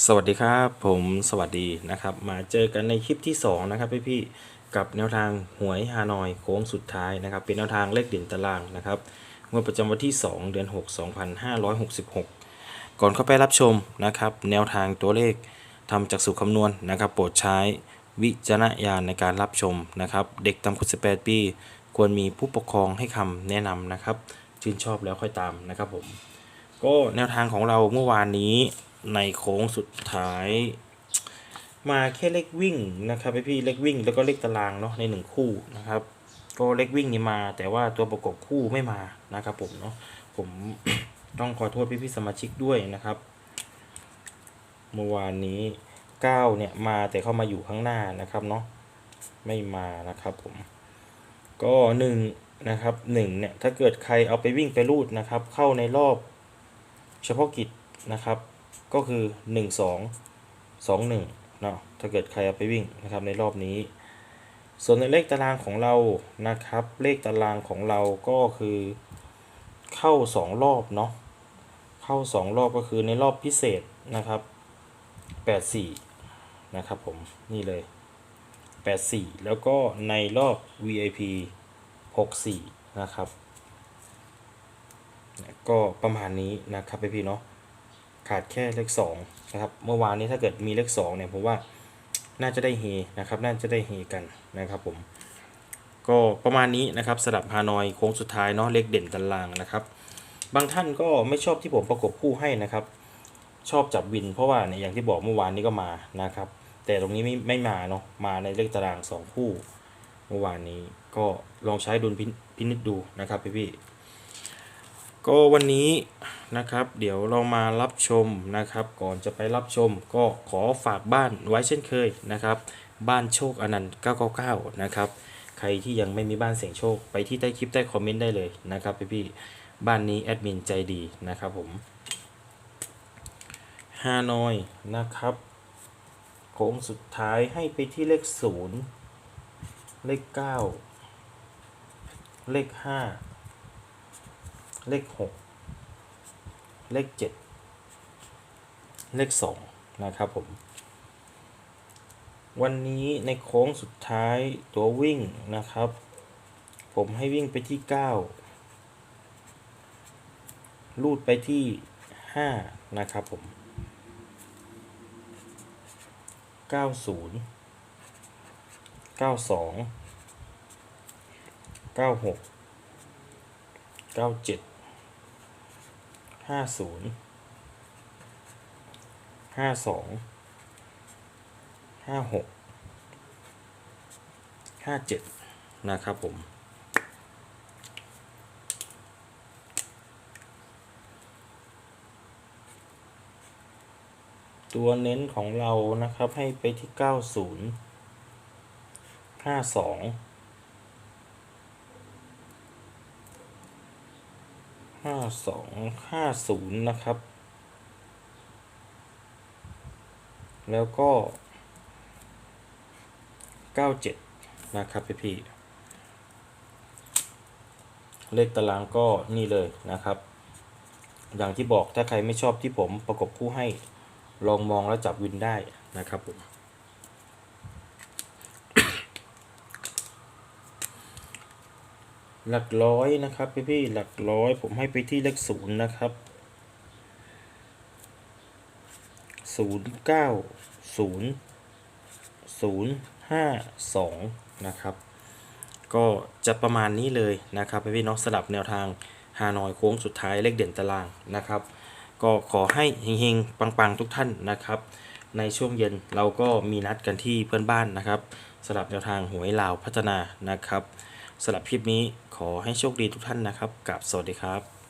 สวัสดีครับ ผมสวัสดีนะครับ มาเจอกันในคลิปที่ 2 นะครับพี่พี่ๆกับแนวทางหวยฮานอยโค้งสุดท้ายนะครับ เป็นแนวทางเลขเด่นตารางนะครับงวดประจำวันที่ 2 เดือน 6 2566 ก่อนเข้าไปรับชมนะครับ แนวทางตัวเลขทำจากสูตรคำนวณนะครับ โปรดใช้วิจารณญาณในการรับชมนะครับ เด็กต่ำกว่า18 ปี ควรมีผู้ปกครองให้คำแนะนำนะครับชื่นชอบแล้วค่อยตามนะครับผมก็แนวทางของเราเมื่อวานนี้ ในโค้งสุดท้าย มาแค่เลขวิ่งนะครับพี่พี่เลขวิ่งแล้วก็เลขตารางเนาะในหนึ่งคู่นะครับก็เลขวิ่งนี่มา แต่ว่าตัวประกบคู่ไม่มานะครับผมเนาะผมต้องขอโทษพี่พี่สมาชิกด้วยนะครับ เมื่อวานนี้เก้าเนี่ยมาแต่เข้ามาอยู่ข้างหน้านะครับเนาะไม่มานะครับผม ก็หนึ่งนะครับหนึ่งเนี่ยถ้าเกิดใครเอาไปวิ่งไปรูดนะครับ เข้าในรอบเฉพาะกิจนะครับ ก็คือ 1 2 2 1เนาะถ้าเกิดใครเอาไปวิ่งนะครับในรอบนี้ ส่วนในเลขตารางของเรานะครับ เลขตารางของเราก็คือเข้า 2 รอบเนาะเข้า 2 รอบก็คือในรอบพิเศษนะครับ 84 นะครับผมนี่เลย 84 แล้วก็ในรอบ VIP 64 นะครับ ก็ประมาณนี้นะครับพี่พี่เนาะ ขาดแค่เลขสองนะครับเมื่อวานนี้ถ้าเกิดมีเลขสองเนี่ยผมว่าน่าจะได้เฮนะครับน่าจะได้เฮกันนะครับผมก็ประมาณนี้นะครับสลับฮานอยโค้งสุดท้ายเนาะเลขเด่นตารางนะครับ บางท่านก็ไม่ชอบที่ผมประกบคู่ให้นะครับ ชอบจับวินเพราะว่าเนี่ยอย่างที่บอกเมื่อวานนี้ก็มานะครับ แต่ตรงนี้ไม่ไม่มาเนาะมาในเลขตารางสองคู่ เมื่อวานนี้ก็ลองใช้ดุลพินพินิจดูนะครับพี่พี่ ก็วันนี้นะครับ เดี๋ยวเรามารับชมนะครับ ก่อนจะไปรับชมก็ขอฝากบ้านไว้เช่นเคยนะครับ บ้านโชคอนันต์ 999 นะครับ ใครที่ยังไม่มีบ้านเสียงโชคไปที่ใต้คลิปใต้คอมเมนต์ได้เลยนะครับพี่พี่ๆบ้านนี้แอดมินใจดีนะครับผมฮานอยนะครับโค้งสุดท้ายให้ไปที่เลขศูนย์เลขเก้าเลขห้า เลข 6 เลข 7 เลข 2 นะครับผม วันนี้ในโค้งสุดท้ายตัววิ่งนะครับ ผมให้วิ่งไปที่ 9 ลูดไปที่ 5 นะครับผม 90 92 96 97 ห้าศูนย์ห้าสองห้าหกห้าเจ็ดนะครับผมตัวเน้นของเรานะครับให้ไปที่ 90 52 ห้าสองห้าศูนย์นะครับ แล้วก็เก้าเจ็ดนะครับพี่พี่เลขตารางก็นี่เลยนะครับ อย่างที่บอกถ้าใครไม่ชอบที่ผมประกบคู่ให้ ลองมองแล้วจับวินได้นะครับผม หลักร้อยนะครับพี่พี่หลักร้อย ผมให้ไปที่เลขศูนย์นะครับศูนย์เก้าศูนย์ศูนย์ห้าสองนะครับก็จะประมาณนี้เลยนะครับพี่พี่น้องสลับแนวทางฮานอยโค้งสุดท้ายเลขเด่นตารางนะครับ ก็ขอให้เฮงๆ ปังๆ ทุกท่านนะครับ ในช่วงเย็นเราก็มีนัดกันที่เพื่อนบ้านนะครับสลับแนวทางหวยลาวพัฒนานะครับสำหรับคลิปนี้ ขอให้โชคดีทุกท่านนะครับกับสวัสดีครับ